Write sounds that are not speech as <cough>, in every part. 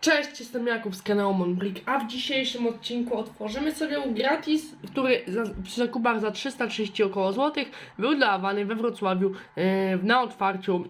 Cześć, jestem Jakub z kanału Monbrick, a w dzisiejszym odcinku otworzymy sobie gratis, który za, przy zakupach za 330 około złotych był dawany we Wrocławiu e, na otwarciu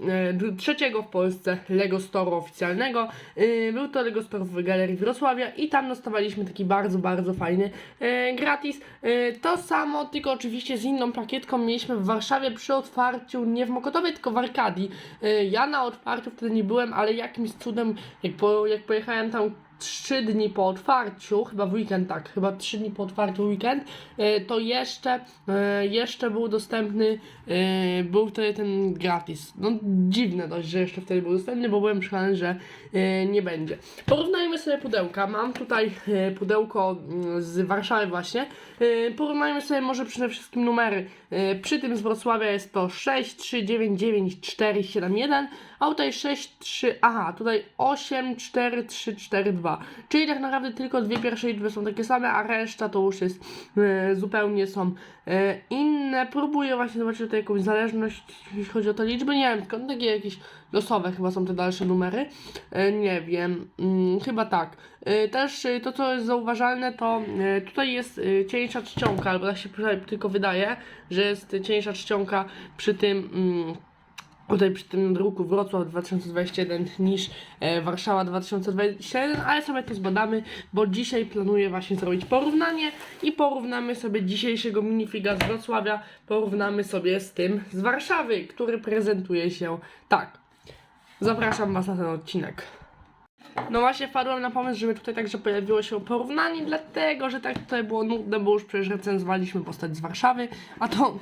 e, trzeciego w Polsce Lego Store'u oficjalnego. E, był to Lego Store w Galerii Wrocławia i tam dostawaliśmy taki bardzo, bardzo fajny e, gratis. E, to samo, tylko oczywiście z inną plakietką mieliśmy w Warszawie przy otwarciu, nie w Mokotowie, tylko w Arkadii. E, ja na otwarciu wtedy nie byłem, ale jakimś cudem, jak, po, jak pojechałem tam trzy dni po otwarciu, chyba w weekend tak, chyba trzy dni po otwarciu weekend, e, to jeszcze, e, jeszcze był dostępny, e, był wtedy ten gratis. No dziwne dość, że jeszcze wtedy był dostępny, bo byłem przekonany, że nie będzie. Porównajmy sobie pudełka. Mam tutaj pudełko mm, z Warszawy właśnie. Porównajmy sobie może przede wszystkim numery. Przy tym z Wrocławia jest to 6, 3, 9, 9, 4, 7, 1, a tutaj 6, 3, aha, tutaj 8, 4, 3, 4, 2. Czyli tak naprawdę tylko dwie pierwsze liczby są takie same, a reszta to już jest e, zupełnie są e, inne. Próbuję właśnie zobaczyć tutaj jakąś zależność, jeśli chodzi o te liczby. Nie wiem, skąd takie jakieś losowe chyba są te dalsze numery. E, nie wiem, mm, chyba tak. E, też e, to, co jest zauważalne, to e, tutaj jest e, cieńsza czcionka, albo tak się tylko wydaje, że jest cieńsza czcionka przy tym. Mm, Tutaj przy tym druku Wrocław 2021 niż e, Warszawa 2021, ale sobie to zbadamy, bo dzisiaj planuję właśnie zrobić porównanie i porównamy sobie dzisiejszego minifiga z Wrocławia, porównamy sobie z tym z Warszawy, który prezentuje się tak. Zapraszam Was na ten odcinek. No właśnie wpadłem na pomysł, żeby tutaj także pojawiło się porównanie, dlatego że tak tutaj było nudne, bo już przecież recenzowaliśmy postać z Warszawy, a to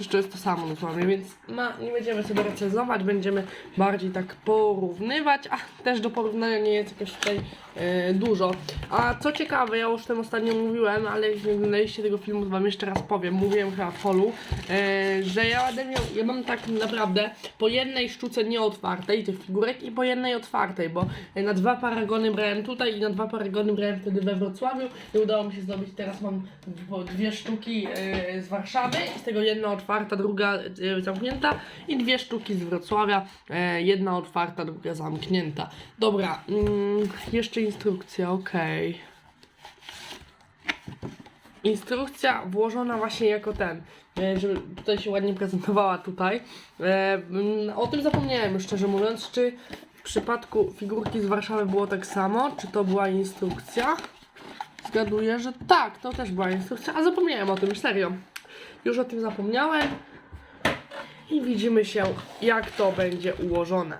przecież to jest to samo dosłownie, więc ma, nie będziemy sobie recenzować, będziemy bardziej tak porównywać, a też do porównania nie jest jakoś tutaj e, dużo. A co ciekawe, ja już tym ostatnio mówiłem, ale jeśli nie oglądaliście tego filmu, to wam jeszcze raz powiem, mówiłem chyba w holu, e, że ja miał, ja mam tak naprawdę po jednej sztuce nieotwartej tych figurek i po jednej otwartej, bo na dwa paragony brałem tutaj i na dwa paragony brałem wtedy we Wrocławiu i udało mi się zdobyć, teraz mam dwie sztuki e, z Warszawy, z tego jedna otwarta, druga e, zamknięta i dwie sztuki z Wrocławia, e, jedna otwarta, druga zamknięta. Dobra, mm, jeszcze instrukcja, okej. Instrukcja włożona właśnie jako ten, e, żeby tutaj się ładnie prezentowała tutaj. Mm, O tym zapomniałem, szczerze mówiąc, czy w przypadku figurki z Warszawy było tak samo, czy to była instrukcja? Zgaduję, że tak, to też była instrukcja, a zapomniałem o tym, serio. Już o tym zapomniałem. I widzimy się, jak to będzie ułożone.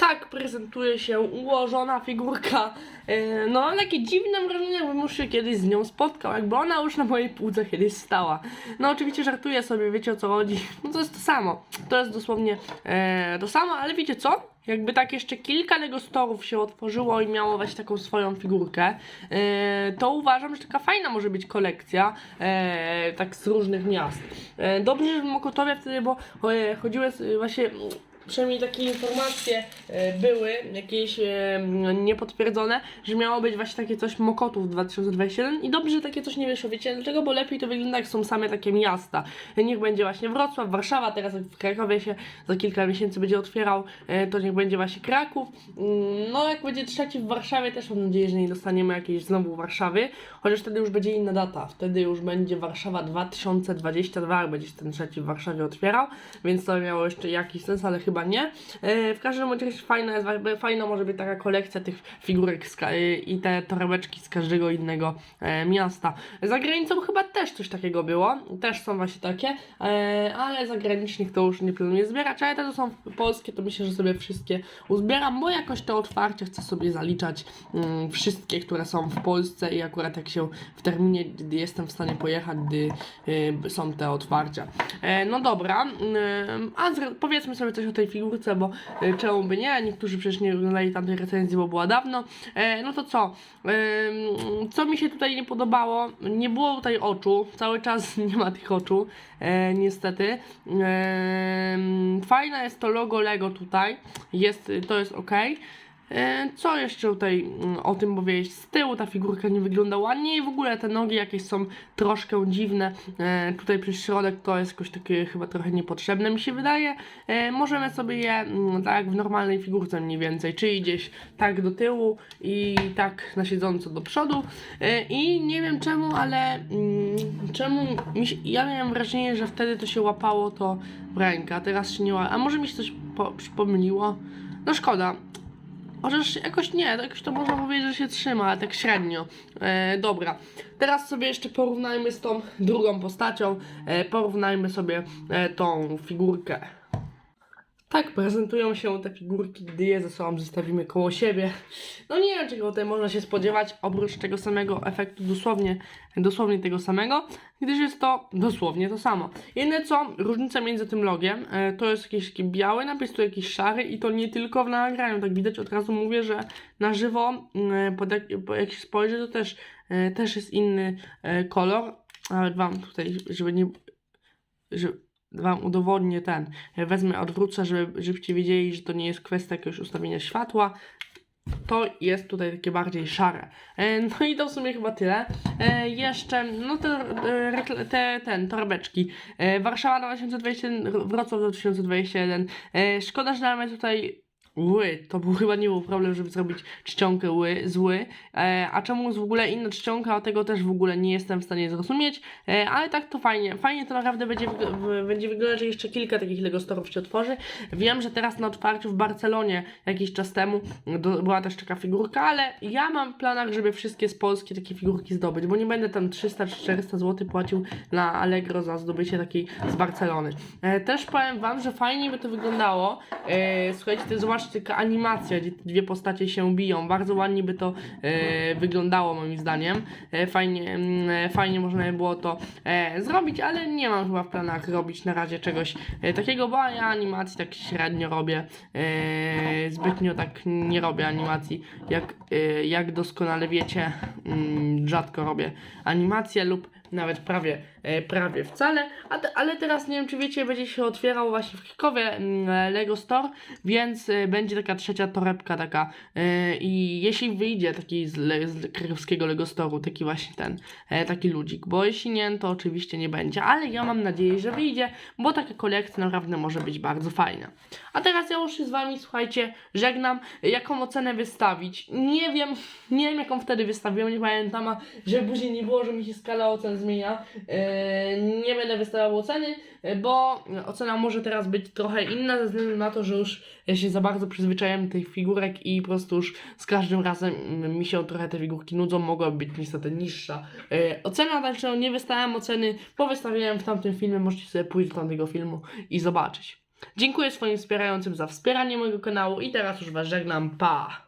Tak prezentuje się ułożona figurka. E, No, ale takie dziwne wrażenie, jakbym już się kiedyś z nią spotkał, jakby ona już na mojej półce kiedyś stała. No, oczywiście żartuję sobie, wiecie o co chodzi. No, to jest to samo. To jest dosłownie e, to samo, ale wiecie co? Jakby tak jeszcze kilka Lego Storów się otworzyło i miało właśnie taką swoją figurkę, e, to uważam, że taka fajna może być kolekcja, e, tak z różnych miast. E, dobrze, że w Mokotowie wtedy, bo e, chodziły s- właśnie przynajmniej takie informacje e, były, jakieś e, niepotwierdzone, że miało być właśnie takie coś Mokotów 2021 i dobrze, że takie coś nie wyszło, wiecie dlaczego? Bo lepiej to wygląda jak są same takie miasta. Niech będzie właśnie Wrocław, Warszawa, teraz w Krakowie się za kilka miesięcy będzie otwierał, e, to niech będzie właśnie Kraków. Mm, No jak będzie trzeci w Warszawie, też mam nadzieję, że nie dostaniemy jakiejś znowu Warszawy, chociaż wtedy już będzie inna data, wtedy już będzie Warszawa 2022, jak będzie się ten trzeci w Warszawie otwierał, więc to miało jeszcze jakiś sens, ale chyba nie. E, W każdym razie fajna, jest, fajna może być taka kolekcja tych figurek e, i te torebeczki z każdego innego e, miasta. Za granicą chyba też coś takiego było, też są właśnie takie, ale zagranicznych to już nie planuję zbierać, ale te to są polskie, to myślę, że sobie wszystkie uzbieram, bo jakoś te otwarcie chcę sobie zaliczać mm, wszystkie, które są w Polsce i akurat jak się w terminie, gdy jestem w stanie pojechać, gdy są te otwarcia. No dobra, ym, a powiedzmy sobie coś o tej figurce, bo y, czemu by nie, niektórzy przecież nie oglądali tamtej recenzji, bo była dawno. E, no to co, Ym, co mi się tutaj nie podobało, nie było tutaj oczu, cały czas <laughs> nie ma tych oczu, e, niestety. Ym, fajne jest to logo Lego tutaj, jest, to jest ok. E, Co jeszcze tutaj mm, o tym powiedzieć? Z tyłu ta figurka nie wygląda ładnie i w ogóle te nogi jakieś są troszkę dziwne. E, Tutaj przez środek to jest jakoś takie chyba trochę niepotrzebne mi się wydaje. E, Możemy sobie je mm, tak w normalnej figurce mniej więcej, czyli gdzieś tak do tyłu i tak na siedząco do przodu. I nie wiem czemu, ale mm, czemu mi się, ja miałem wrażenie, że wtedy to się łapało to w rękę, a teraz się nie łapie. A może mi się coś po, przypomniło? No szkoda. Chociaż jakoś nie, jakoś to można powiedzieć, że się trzyma, ale tak średnio. E, dobra, teraz sobie jeszcze porównajmy z tą drugą postacią. E, porównajmy sobie e, tą figurkę. Tak prezentują się te figurki, gdy je ze sobą zestawimy koło siebie. No nie wiem, czego tutaj można się spodziewać, oprócz tego samego efektu, dosłownie, dosłownie tego samego, gdyż jest to dosłownie to samo. Jedyne co, różnica między tym logiem, e, to jest jakiś taki biały napis, tu jakiś szary i to nie tylko w nagraniu, tak widać, od razu mówię, że na żywo, mm, pod jak, jak się spojrzy, to też, e, też jest inny e, kolor, nawet wam tutaj, żeby nie, żeby wam udowodnię ten, wezmę, odwrócę, żeby, żebyście wiedzieli, że to nie jest kwestia jakiegoś ustawienia światła, to jest tutaj takie bardziej szare. E, No i to w sumie chyba tyle. E, Jeszcze, no te, e, te ten, torebeczki. Warszawa 2021, Wrocław 2021. E, Szkoda, że mamy tutaj ły. To był chyba nie był problem, żeby zrobić czcionkę ły, zły. E, a czemu jest w ogóle inna czcionka, tego też w ogóle nie jestem w stanie zrozumieć. E, ale tak to fajnie. Fajnie to naprawdę będzie, wyg- w- będzie wyglądać, że jeszcze kilka takich Lego Storów się otworzy. Wiem, że teraz na otwarciu w Barcelonie jakiś czas temu do, była też taka figurka, ale ja mam w planach, żeby wszystkie z Polski takie figurki zdobyć, bo nie będę tam 300 czy 400 zł płacił na Allegro za zdobycie takiej z Barcelony. E, też powiem Wam, że fajnie by to wyglądało. E, słuchajcie, to zobaczcie, taka animacja, gdzie te dwie postacie się biją. Bardzo ładnie by to e, wyglądało moim zdaniem. E, fajnie, mm, e, fajnie można by było to e, zrobić, ale nie mam chyba w planach robić na razie czegoś e, takiego, bo ja animacji tak średnio robię. E, zbytnio tak nie robię animacji, jak, e, jak doskonale wiecie, mm, rzadko robię animacje lub nawet prawie, e, prawie wcale, ale teraz nie wiem czy wiecie, będzie się otwierał właśnie w Krakowie mm, Lego Store, więc e, będzie taka trzecia torebka taka e, i jeśli wyjdzie taki z, z krakowskiego Lego Store'u, taki właśnie ten, e, taki ludzik, bo jeśli nie, to oczywiście nie będzie, ale ja mam nadzieję, że wyjdzie, bo taka kolekcja naprawdę może być bardzo fajna. A teraz ja już się z Wami, słuchajcie, żegnam, jaką ocenę wystawić, nie wiem, nie wiem jaką wtedy wystawiłem, nie pamiętam, a żeby później nie było, że mi się skala ocen zmienia, e, nie będę wystawiał oceny, bo ocena może teraz być trochę inna ze względu na to, że już ja się za bardzo przyzwyczaiłem tych figurek i po prostu już z każdym razem mi się trochę te figurki nudzą, mogła być niestety niższa. E, ocena dalszą nie wystawiałem oceny, bo wystawiałem w tamtym filmie, możecie sobie pójść do tamtego filmu i zobaczyć. Dziękuję swoim wspierającym za wspieranie mojego kanału i teraz już Was żegnam, pa!